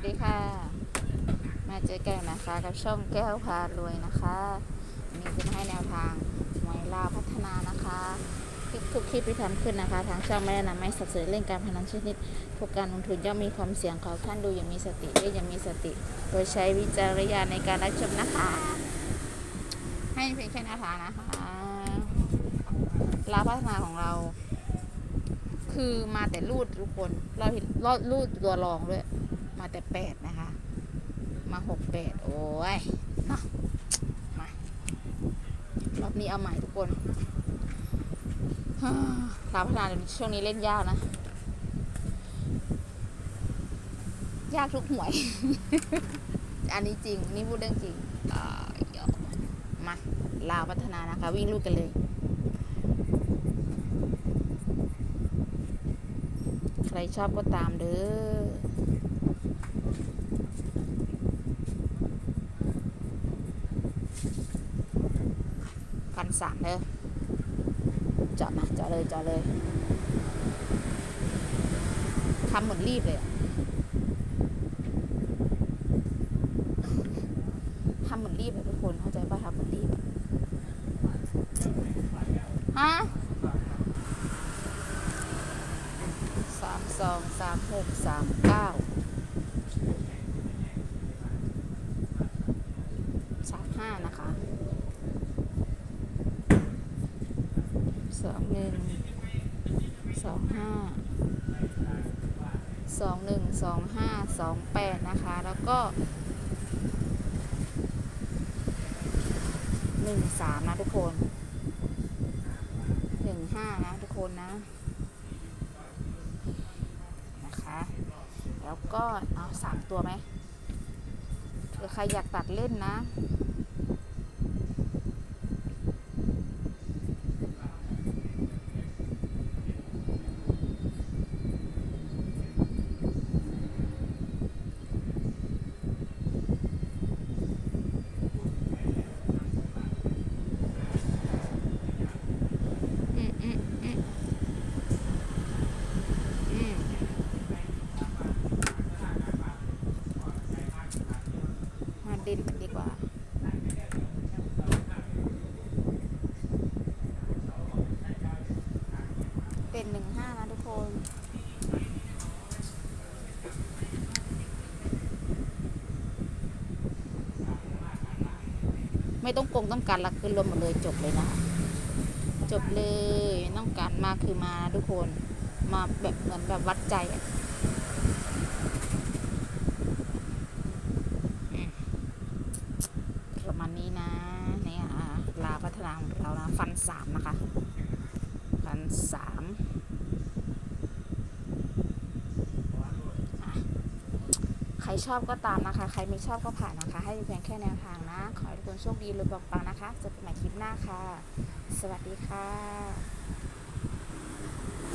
วัสดีค่ะ มาเจอกันนะคะกับช่องแก้วพารวยนะคะวันนี้จะมาให้แนวทางหวยลาวพัฒนานะคะคลิปทุกคลิปที่ทำขึ้นนะคะ ทางช่องไม่ได้นำไม่สับสนเล่นการพนันชนิดทุกการลงทุนย่อมมีความเสี่ยงขอท่านดูอย่างมีสติด้วยอย่างมีสติ โดยใช้วิจารณญาณในการรับชมนะคะ ให้เพียงแค่แนวทางนะคะลาวพัฒนาของเรา คือมาแต่รูดทุกคนเราเห็นรอดรูดตัวรองด้วย มาแต่แปดนะคะ มาหกแปดโอ้ยเนาะมารอบนี้เอาใหม่ทุกคนฮ่าลาวพัฒนาช่วงนี้เล่นยากนะ ยากทุกหวย อันนี้จริง นี่พูดเรื่องจริงมาลาวพัฒนานะคะ วิ่งลูกกันเลย ใครชอบก็ตามเด้อ พันสามเด้อเจาะมาเจาะเลยเจาะเลยทำเหมือนรีบเลยทำเหมือนรีบเลยทุกคนเข้าใจป่ะทำเหมือนรีบฮะสามสองสามหกสามเก้าสามห้านะคะ สองหนึ่งสองห้าสองหนึ่งสองห้าสองแปดนะคะ แล้วก็หนึ่งสามนะทุกคนหนึ่งห้านะทุกคนนะนะคะ แล้วก็เอาสามตัวไหมหรือใครอยากตัดเล่นนะ อืมอืมอืมอืมมาดินมันดีกว่า เป็นหนึ่งห้านะทุกคนไม่ต้องโกงต้องการละคือรวมหมดเลยจบเลยนะ จบเลยต้องการมาคือมาทุกคนมาแบบเหมือนแบบวัดใจประมาณนี้นะเนี่ยลาพัฒนาของเรานะฟันสามนะคะ ฟันสามใครชอบก็ตามนะคะ ใครไม่ชอบก็ผ่านนะคะ ให้เพียงแค่แนวทางนะ ขอให้ทุกคนโชคดีรวยปังๆนะคะเจอกันใหม่คลิปหน้าค่ะ สวัสดีค่ะ